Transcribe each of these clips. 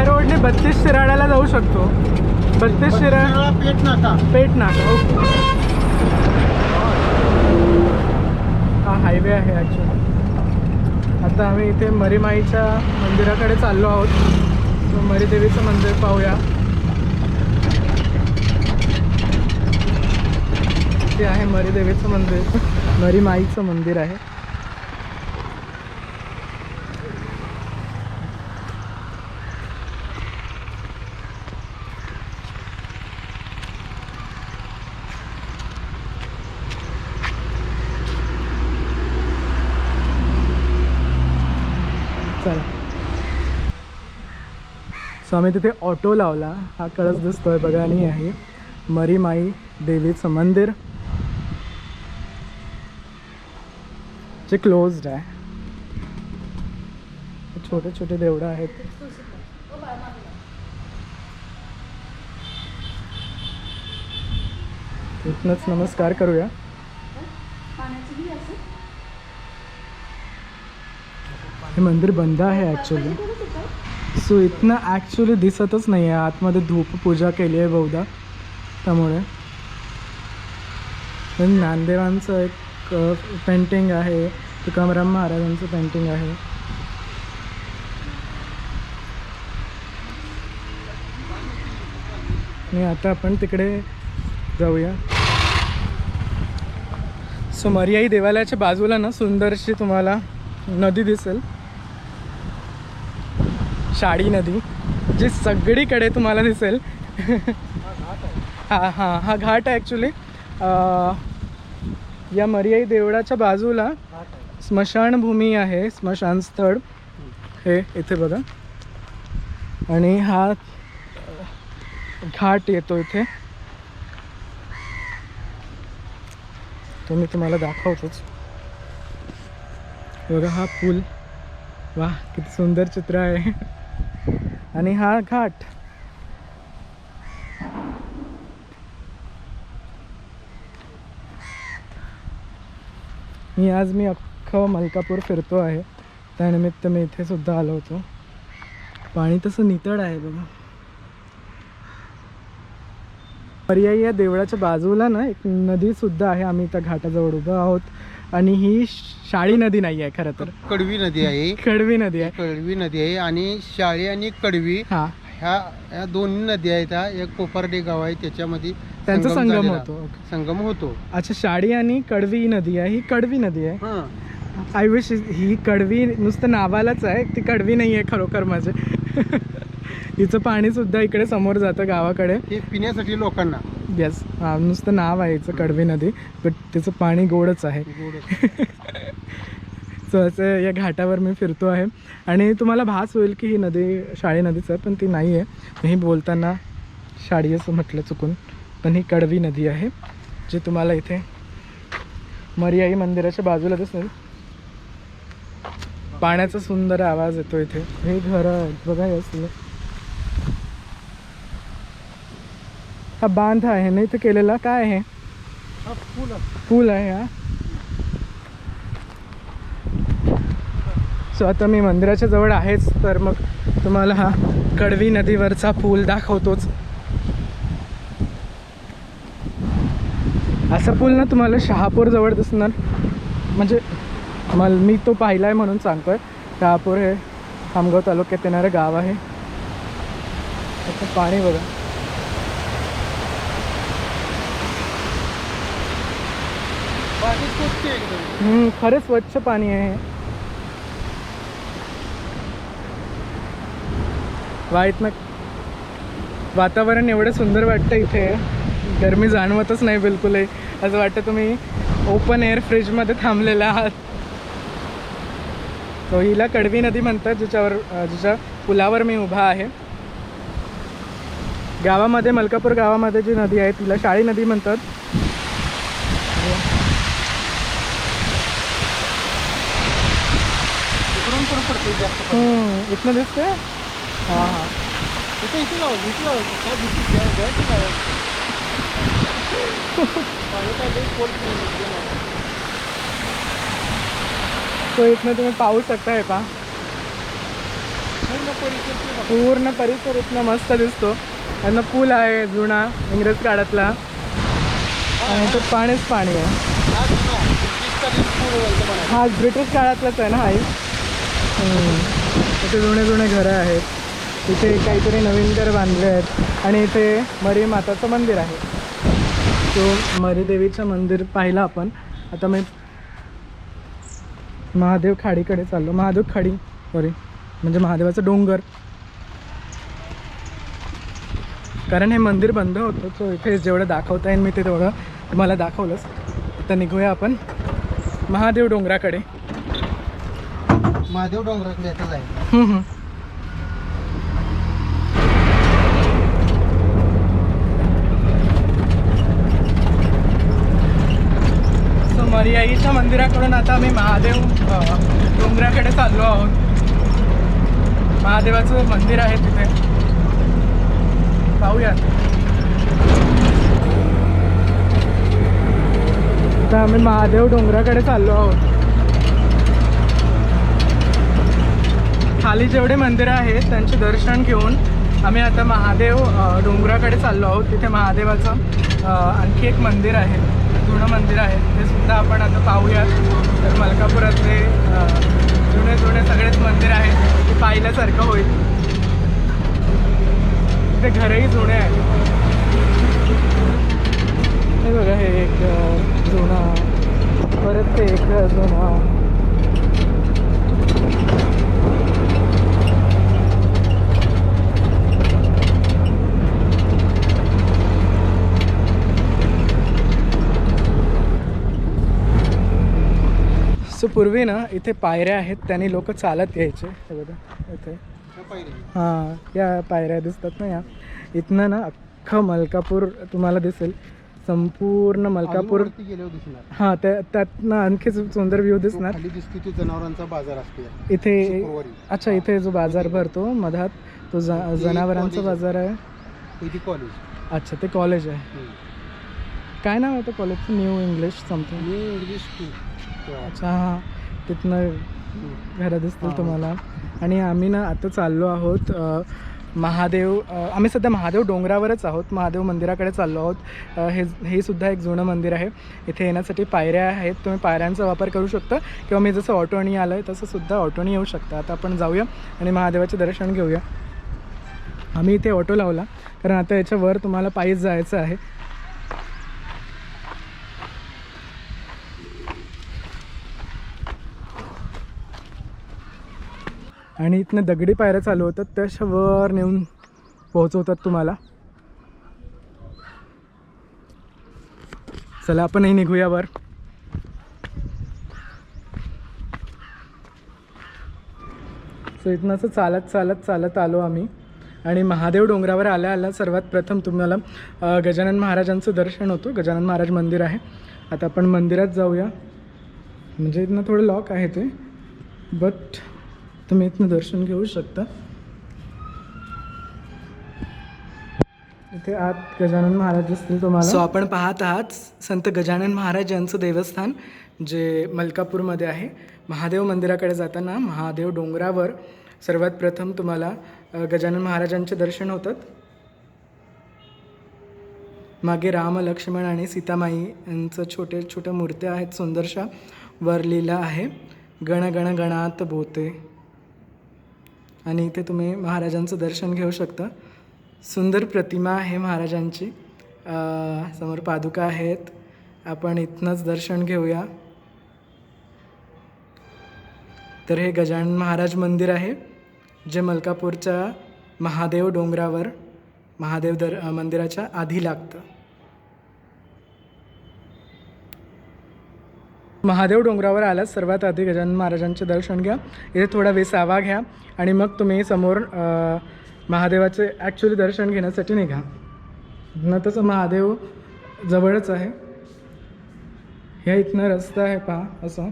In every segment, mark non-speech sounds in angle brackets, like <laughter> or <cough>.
या रोडने बत्तीस शिराड्याला जाऊ शकतो. बत्तीस शिराळा पेट नाका. पेट नाका ओके. हा हायवे आहे ॲक्च्युली आता आम्ही इथे मरीमाईच्या मंदिराकडे चाललो आहोत. मरीदेवीचं मंदिर पाहूया. ते आहे मरीदेवीचं मंदिर. मरीमाईचं मंदिर आहे चला सो आम्ही तिथे ऑटो लावला. हा कळस दिसतोय बघा आणि आहे मरीमाई देवीचं मंदिर. जे क्लोज्ड आहे. छोटे छोटे देवडं आहेत. इथनंच नमस्कार करूया. हे मंदिर बंद आहे ॲक्च्युली सो इथनं ॲक्च्युली दिसतच नाही आहे आतमध्ये धूप पूजा केली आहे बहुधा. त्यामुळे. पण ज्ञानदेवांचं एक पेंटिंग आहे. तुकाराम महाराजांचं पेंटिंग आहे. आणि आता आपण तिकडे जाऊया. सो मर्याई देवालयाच्या बाजूला ना सुंदरशी तुम्हाला नदी दिसेल. शाळी नदी जी सगळीकडे तुम्हाला दिसेल. हा हा हा घाट आहे ॲक्च्युली या मर्याई देवळाच्या बाजूला स्मशानभूमी आहे स्मशान स्थळ हे इथे बघा. आणि हा घाट येतो इथे. तो मी तुम्हाला दाखवतोच. बघा हा पूल. वा किती सुंदर चित्र आहे. आणि हा घाट. मी आज मी अख्खं मलकापूर फिरतो आहे. त्यानिमित्त मी इथे सुद्धा आलो होतो. पाणी तसं नितळ आहे बघा. पर्यायी या देवळाच्या बाजूला ना एक नदी सुद्धा आहे. आम्ही त्या घाटाजवळ उभं आहोत. आणि ही शाळी नदी नाही आहे खरं तर. कडवी नदी आहे. कडवी नदी आहे. कडवी नदी आहे आणि शाळी आणि कडवी हा. ह्या ह्या दोन्ही नद्या आहेत ह्या एक कोपर्डे गाव आहे त्याच्यामध्ये त्यांचा संगम झालेला. होतो. संगम होतो. अच्छा शाडी आणि कडवी नदी आहे ही कडवी नदी आहे. हा. आय विश ही कडवी नुसतं नावालाच आहे ती कडवी नाही आहे खरोखर माझे. <laughs> हिचं पाणी सुद्धा इकडे समोर जातं गावाकडे. हे पिण्यासाठी लोकांना. येस हा नुसतं नाव आहे हिचं कडवी नदी बट तिचं पाणी गोडच आहे. सो <laughs> असं या घाटावर मी फिरतो आहे. आणि तुम्हाला भास होईल की ही नदी शाळी नदीच आहे पण ती नाही आहे. मी बोलताना शाळी असं म्हटलं चुकून पण ही कडवी नदी आहे जी तुम्हाला इथे मर्याई मंदिराच्या बाजूला दिसेल. पाण्याचा सुंदर आवाज येतो इथे. हे घरं बघा असलं हा बांध आहे ना इथे केलेला काय आहे? फुल पूल आहे. हा? सो आता मी मंदिराच्या जवळ आहेच तर मग तुम्हाला हा कडवी नदीवरचा पूल दाखवतोच. असा पूल ना तुम्हाला शहापूर जवळ दिसणार. म्हणजे मला मी तो पाहिला आहे म्हणून सांगतोय. शहापूर हे खामगाव तालुक्यात येणारं गाव आहे. पाणी बघा पाणी स्वच्छ आहे एकदम हम्म, खरंच स्वच्छ पाणी आहे. वाईट ना वातावरण एवढं सुंदर वाटतं इथे. गरमी जाणवतच नाही बिलकुलही असं वाटतं तुम्ही ओपन एअर फ्रीजमध्ये थांबलेला आहात. तो हिला कडवी नदी म्हणतात जिच्यावर जिच्या पुलावर मी उभा आहे. गावामध्ये मलकापूर गावामध्ये जी नदी आहे तिला शाळी नदी म्हणतात इकडून पण पडते जास्त हम्म, इथनं दिसते हां हां इथे इथे लावा इथे लावायचं काय भीती घ्या घ्यायची काय पाणी काय लई तो इथनं तुम्ही पाहू शकता का पूर्ण परिसर ते पूर्ण परिसर इथनं मस्त दिसतो त्यांना पूल आहे जुना इंग्रज काळातला आणि तो पाणीच पाणी आहे हा जुना, पूल बोलतो हा ब्रिटिश काळातलाच आहे ना हाही इथे जुने जुने घरं आहेत. इथे काहीतरी नवीन घर बांधले आहेत. आणि इथे मरी माताचं मंदिर आहे. तो मरीदेवीचं मंदिर पाहिलं आपण. आता मी महादेव खाडीकडे चाललो. महादेव खाडी सॉरी म्हणजे महादेवाचं डोंगर. कारण हे मंदिर बंद होतं सो इथे जेवढं दाखवता येईल मी ते तेवढं तुम्हाला दाखवलंच. आता निघूया आपण महादेव डोंगराकडे. महादेव डोंगराकडे येतच आहे हम्म, हम्म. सो मर्याईच्या मंदिराकडून आता आम्ही महादेव अ, डोंगराकडे चाललो आहोत. महादेवाचं मंदिर आहे तिथे. पाहूयात. आता आम्ही महादेव डोंगराकडे चाललो आहोत. खाली जेवढे मंदिरं आहेत त्यांचे दर्शन घेऊन आम्ही आता महादेव डोंगराकडे चाललो आहोत. तिथे महादेवाचं आणखी एक मंदिर आहे. जुनं मंदिर आहे. ते सुद्धा आपण आता पाहूयात. तर मलकापुरातले जुने जुने सगळेच मंदिर आहेत. ते पाहिल्यासारखं होईल. तिथे घरही जुने आहेत हे बघा हे एक अ, जुना परत ते एक जुना सो पूर्वी ना इथे पायऱ्या आहेत त्यांनी लोक चालत यायचे. हे बघा इथे. हां या पायऱ्या दिसतात ना या. इथनं ना अख्खं मलकापूर तुम्हाला दिसेल. संपूर्ण मलकापूर हां त्या त्यातनं आणखी सुंदर व्ह्यू दिसणार. जनावरांचा बाजार असतो. इथे अच्छा इथे जो बाजार भरतो मधात तो जनावरांचा बाजार आहे. कॉलेज अच्छा ते कॉलेज आहे. काय नाव आहे कॉलेजचं न्यू इंग्लिश समथिंग मी इंग्लिश अच्छा हां. तिथनं घरं दिसतील. तुम्हाला. आणि आम्ही ना आता चाललो आहोत महादेव आम्ही सध्या महादेव डोंगरावरच आहोत. महादेव मंदिराकडे चाललो आहोत. हे हे सुद्धा एक जुनं मंदिर आहे. इथे येण्यासाठी पायऱ्या आहेत. तुम्ही पायऱ्यांचा वापर करू शकता. किंवा मी जसं ऑटोनी आलं आहे तसं सुद्धा ऑटोनी येऊ शकता. आता आपण जाऊया आणि महादेवाचे दर्शन घेऊया. आम्ही इथे ऑटो लावला. कारण आता याच्यावर तुम्हाला पायीच जायचं आहे. आणि इथनं दगडी पायऱ्या चालू होतात त्या वर नेऊन पोहोचवतात तुम्हाला. चला आपणही निघूया वर. सो इथनं असं चालत चालत चालत आलो आम्ही. आणि महादेव डोंगरावर आल्या आल्या सर्वात प्रथम तुम्हाला गजानन महाराजांचं दर्शन होतं. गजानन महाराज मंदिर आहे. आता आपण मंदिरात जाऊया. म्हणजे इथनं थोडं लॉक आहे ते. बट तुम्ही इथनं दर्शन घेऊ शकता. इथे आत गजानन महाराज असतील तुम्हाला. सो आपण पाहत आहात संत गजानन महाराज यांचं देवस्थान जे मलकापूरमध्ये आहे. महादेव मंदिराकडे जाताना महादेव डोंगरावर सर्वात प्रथम तुम्हाला गजानन महाराजांचे दर्शन होतात. मागे राम लक्ष्मण आणि सीतामाई यांचं छोटे छोट्या मूर्त्या आहेत सुंदरशा. वर लिहिलं आहे. गण गण गणात बोते आणि इथे तुम्ही महाराजांचं दर्शन घेऊ शकता. सुंदर प्रतिमा आहे महाराजांची. समोर पादुका आहेत. आपण इथनंच दर्शन घेऊया. तर हे गजानन महाराज मंदिर आहे जे मलकापूरच्या महादेव डोंगरावर महादेव दर मंदिराच्या आधी लागतं. महादेव डोंगरावर आलात. सर्वात आधी गजानन महाराजांचे दर्शन घ्या. इथे थोडा विसावा घ्या आणि मग तुम्ही समोर महादेवाचे ॲक्च्युली दर्शन घेण्यासाठी निघा. न तसं महादेव जवळच आहे. ह्या इथनं रस्ता आहे पहा असं.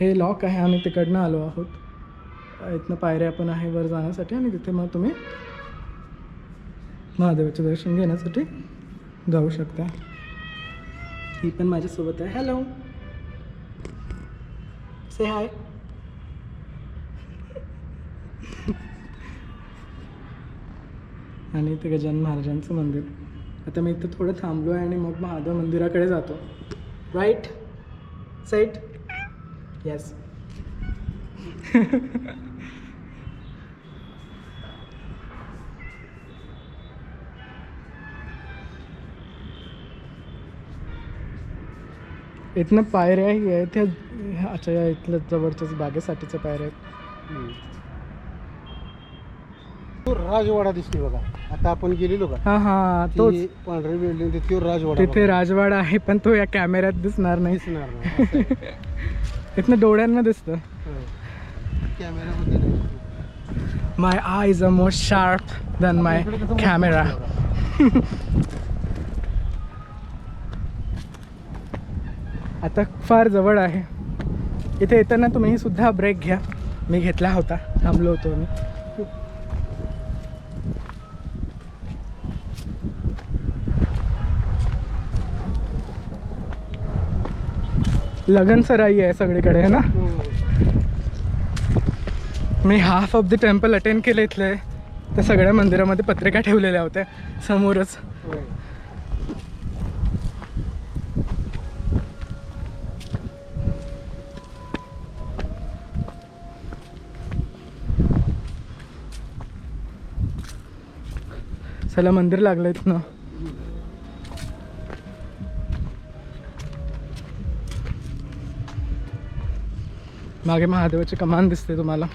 हे लॉक आहे. आम्ही तिकडनं आलो आहोत. इथनं पायऱ्या पण आहे वर जाण्यासाठी आणि तिथे मग तुम्ही महादेवाचे दर्शन घेण्यासाठी जाऊ शकता. ही पण माझ्यासोबत आहे. हॅलो से हाय आणि ते गजानन महाराजांचं मंदिर. आता मी इथं थोडं थांबलो आहे आणि मग महादेव मंदिराकडे जातो. राईट साईट येस इथनं पायऱ्याही आहेत त्या अच्छा या इथल्या जवळच्याच बागेसाठीच्या पायऱ्या आहेत. तो राजवाडा दिसते बघा. आता आपण गेलेलो का? हा हा ती पांढरी बिल्डिंग तो राजवाडा तिथे राजवाडा आहे पण तो या कॅमेऱ्यात दिसणार. नाही. दिसणार नाही असं आहे. <laughs> इथनं डोळ्यांना दिसतं. होय. कॅमेऱ्यामध्ये नाही. My eyes are more sharp than my इकडे कसं कॅमेरा <laughs> आता फार जवळ आहे. इथे येताना तुम्ही सुद्धा ब्रेक घ्या. मी घेतला होता. थांबलो होतो मी लगन सराई आहे सगळीकडे है ना? हो. मी half of the temple attend केले इथले. त्या सगळ्या मंदिरामध्ये पत्रिका ठेवलेल्या होत्या. समोरच. साला मंदिर लागलं ना मागे महादेवाची कमान दिसते तुम्हाला. सो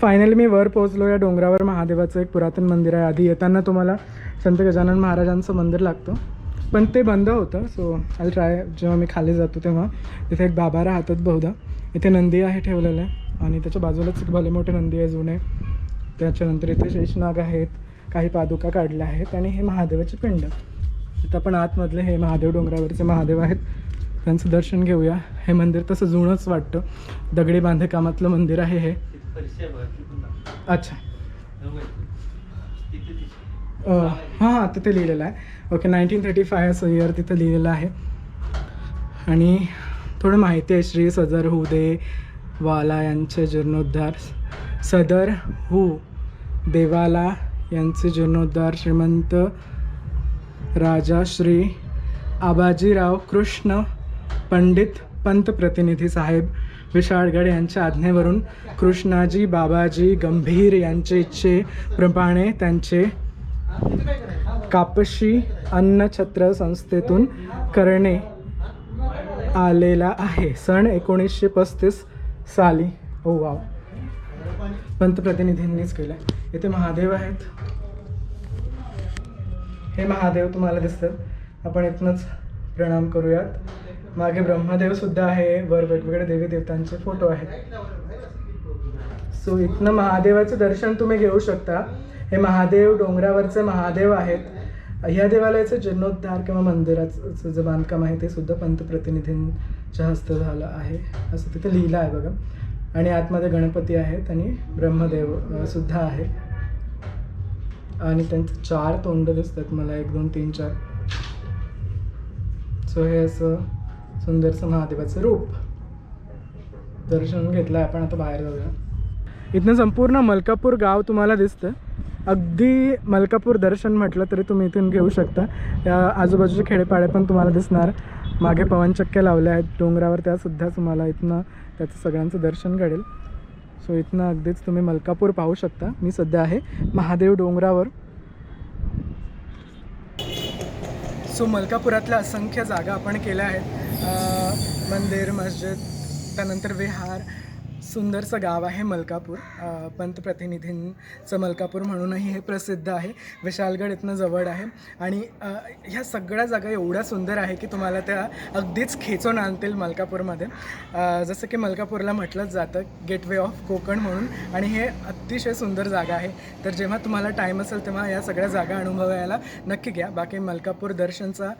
फायनली मी वर पोहोचलो या डोंगरावर महादेवाचं एक पुरातन मंदिर आहे. आधी येताना तुम्हाला संत गजानन महाराजांचं मंदिर लागतं. पण ते बंद होतं सो आय ट्राय जेव्हा मी खाली जातो तेव्हा. तिथे एक बाबा राहतात बहुधा. इथे नंदी आहे ठेवलेलं आहे. आणि त्याच्या बाजूलाच एक भले मोठे नंदी आहे जुने. त्याच्यानंतर इथे शेषनाग आहेत. काही पादुका काढल्या आहेत. आणि हे महादेवाचे पिंड. इथं आपण आतमधले हे महादेव डोंगरावरचे महादेव आहेत. त्यांचं दर्शन घेऊया. हे मंदिर तसं जुनंच वाटतं. दगडी बांधकामातलं मंदिर आहे हे. अच्छा. हां हां तिथे लिहिलेलं आहे. ओके नाईन्टीन थर्टी फाय असं इयर तिथं लिहिलेलं आहे. आणि थोडं माहिती आहे श्री सदर हू दे वाला यांचे जीर्णोद्धार. सदर हू देवाला यांचे जीर्णोद्धार श्रीमंत राजा श्री आबाजीराव कृष्ण पंडित पंतप्रतिनिधी साहेब विशाळगड यांच्या आज्ञेवरून कृष्णाजी बाबाजी गंभीर यांचे इच्छेप्रमाणे त्यांचे कापशी अन्नछत्र संस्थेतून करणे आलेला आहे. सन एकोणीसशे पस्तीस साली. ओ वाव. पंतप्रतिनिधींनीच केलं इथे महादेव आहेत. हे महादेव तुम्हाला दिसतात. आपण इथनंच प्रणाम करूयात. मागे ब्रह्मदेव सुद्धा आहे. वर वेगवेगळे देवी देवतांचे फोटो आहेत. सो इथनं महादेवाचं दर्शन तुम्ही घेऊ शकता. हे महादेव डोंगरावरचे महादेव आहेत. ह्या देवालयाचं जीर्णोद्धार किंवा मंदिराचं जे बांधकाम आहे ते सुद्धा पंतप्रतिनिधींच्या हस्ते झालं आहे. असं तिथे लिहिलं आहे बघा. आणि आतमध्ये गणपती आहेत आणि ब्रह्मदेव सुद्धा आहे. आणि त्यांचे चार तोंड दिसतात मला. एक दोन तीन चार. सो हे असं सुंदरसं महादेवाचं रूप. दर्शन घेतलं आपण. आता बाहेर जाऊया. इथनं संपूर्ण मलकापूर गाव तुम्हाला दिसतं. अगदी मलकापूर दर्शन म्हटलं तरी तुम्ही इथून घेऊ शकता. या आजूबाजूचे खेडेपाडे पण तुम्हाला दिसणार. मागे पवनचक्क्या लावल्या आहेत. डोंगरावर त्यासुद्धा तुम्हाला इथनं त्याचं सगळ्यांचं दर्शन घडेल. सो इथनं अगदीच तुम्ही मलकापूर पाहू शकता. मी सध्या आहे महादेव डोंगरावर. सो मलकापुरातल्या असंख्य जागा आपण केल्या आहेत. मंदिर मस्जिद त्यानंतर विहार सुंदरसं गाव आहे मलकापूर पंतप्रतिनिधींचं मलकापूर म्हणूनही हे प्रसिद्ध आहे. विशालगड इथनं जवळ आहे. आणि ह्या सगळ्या जागा एवढ्या सुंदर आहे की तुम्हाला त्या अगदीच खेचून आणतील मलकापूरमध्ये. जसं की मलकापूरला म्हटलंच जातं गेटवे ऑफ कोकण म्हणून. आणि हे अतिशय सुंदर जागा आहे. तर जेव्हा तुम्हाला टाईम असेल तेव्हा या सगळ्या जागा अनुभवायला नक्की घ्या. बाकी मलकापूर दर्शनचा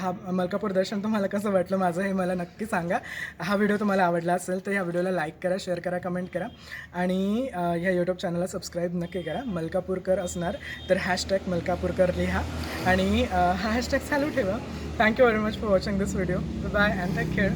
हा मलकापूर दर्शन तुम्हाला कसं वाटलं माझं हे मला नक्की सांगा. हा व्हिडिओ तुम्हाला आवडला असेल तर या व्हिडिओला लाईक करा शेअर करा कमेंट करा. आणि ह्या यूट्यूब चॅनलला सबस्क्राईब नक्की करा. मलकापूरकर असणार तर हॅशटॅग मलकापूरकर लिहा. आणि हा हॅशटॅग चालू ठेवा. Thank you very much for watching this video bye and take care